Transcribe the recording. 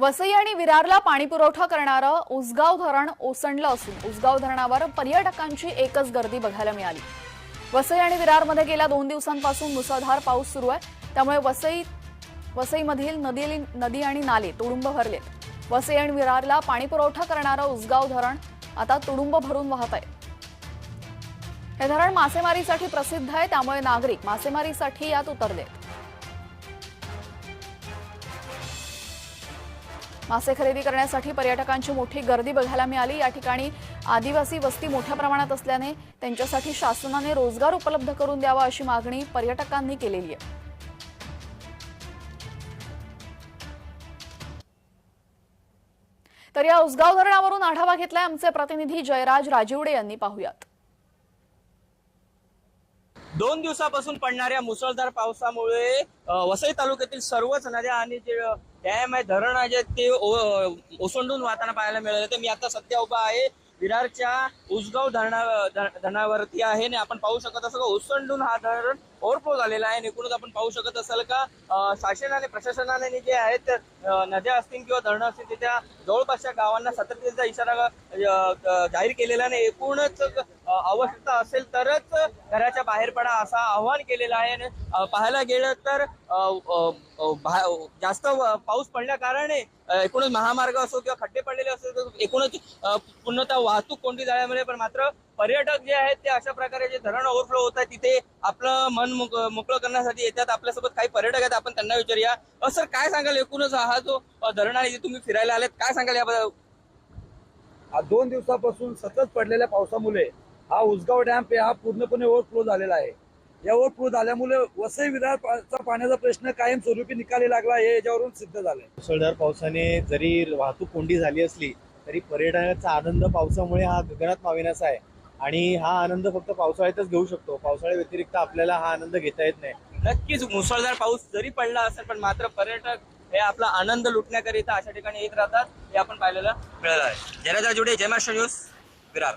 वसई आणि विरारला पाणी पुरवठा करणारं उसगाव धरण ओसंडलं असून उसगाव धरणावर पर्यटकांची एकच गर्दी बघायला मिळाली. वसई आणि विरारमध्ये गेल्या दोन दिवसांपासून मुसळधार पाऊस सुरू आहे. त्यामुळे वसई वसईमधील नदी नदी आणि नाले तुडुंब भरलेत. वसई आणि विरारला पाणी पुरवठा करणारं उसगाव धरण आता तुडुंब भरून वाहत आहे. हे धरण मासेमारीसाठी प्रसिद्ध आहे. त्यामुळे नागरिक मासेमारीसाठी यात उतरलेत. मासे खरेदी करण्यासाठी पर्यटकांची मोठी गर्दी बघायला मिळाली. या ठिकाणी आदिवासी वस्ती मोठ्या प्रमाणात असल्याने त्यांच्यासाठी शासनाने रोजगार उपलब्ध करून द्यावा अशी मागणी पर्यटकांनी केलेली आहे. तर या उसगाव धरणावरून आढावा घेतलाय आमचे प्रतिनिधी जयराज राजिवडे यांनी. पाहुयात. दोन दिवसापासून पडणाऱ्या मुसळधार पावसामुळे वसई तालुक्यातील सर्वच नद्या आणि जे डॅम आहे धरण आहे जे ते ओसंडून वाहताना पाहायला मिळाले. तर मी आता सध्या उभा आहे. विरारच्या उसगाव धरणा धरणावरती आहे आणि आपण पाहू शकत असं ओसंडून हा धरण ओव्हरफ्लो झालेला आहे. आणि एकूणच आपण पाहू शकत असाल का शासनाने प्रशासनाने जे आहेत नद्या असतील किंवा धरणं असतील ते जवळपासच्या गावांना सतर्कतेचा इशारा जाहीर केलेला नाही. एकूणच आवश्यकता असेल तरच घराच्या बाहेर पडा असं आव्हान केलेलं आहे. आणि पाहायला गेलं तर जास्त पाऊस पडल्या कारणे एकूणच महामार्ग असो किंवा खड्डे पडलेले असो तर एकूणच पूर्णतः वाहतूक कोंडी झाल्यामुळे पण मात्र पर्यटक जे आहेत ते अशा प्रकारे जे धरण ओव्हरफ्लो होत आहे तिथे आपलं मन मोक- मोकळं करण्यासाठी येतात. आपल्यासोबत काही पर्यटक आहेत आपण त्यांना विचारूया. अ, सर काय सांगाल? एकूणच हा जो धरण आहे जे तुम्ही फिरायला आलेत. काय सांगाल याबद्दल? आज दोन दिवसापासून सतत पडलेल्या पावसामुळे हा उसगाव डॅम हा पूर्णपणे ओव्हरफ्लो झालेला आहे. या ओव्हरफ्लो झाल्यामुळे वसई विरार पा- पाण्याचा प्रश्न कायमस्वरूपी निकाली लागला हे याच्यावरून सिद्ध झालंय. मुसळधार पावसाने जरी वाहतूक कोंडी झाली असली तरी पर्यटनाचा आनंद पावसामुळे हा गगनात माविनासा आहे. आणि हा आनंद फक्त पावसाळ्यातच घेऊ शकतो. पावसाळ्या व्यतिरिक्त आपल्याला हा आनंद घेता येत नाही. नक्कीच मुसळधार पाऊस जरी पडला असेल पण मात्र पर्यटक हे आपला आनंद लुटण्याकरिता अशा ठिकाणी येत राहतात हे आपण पाहिलेलं मिळालं आहे. जयराजा जुडे जय महाराष्ट्र न्यूज विरार.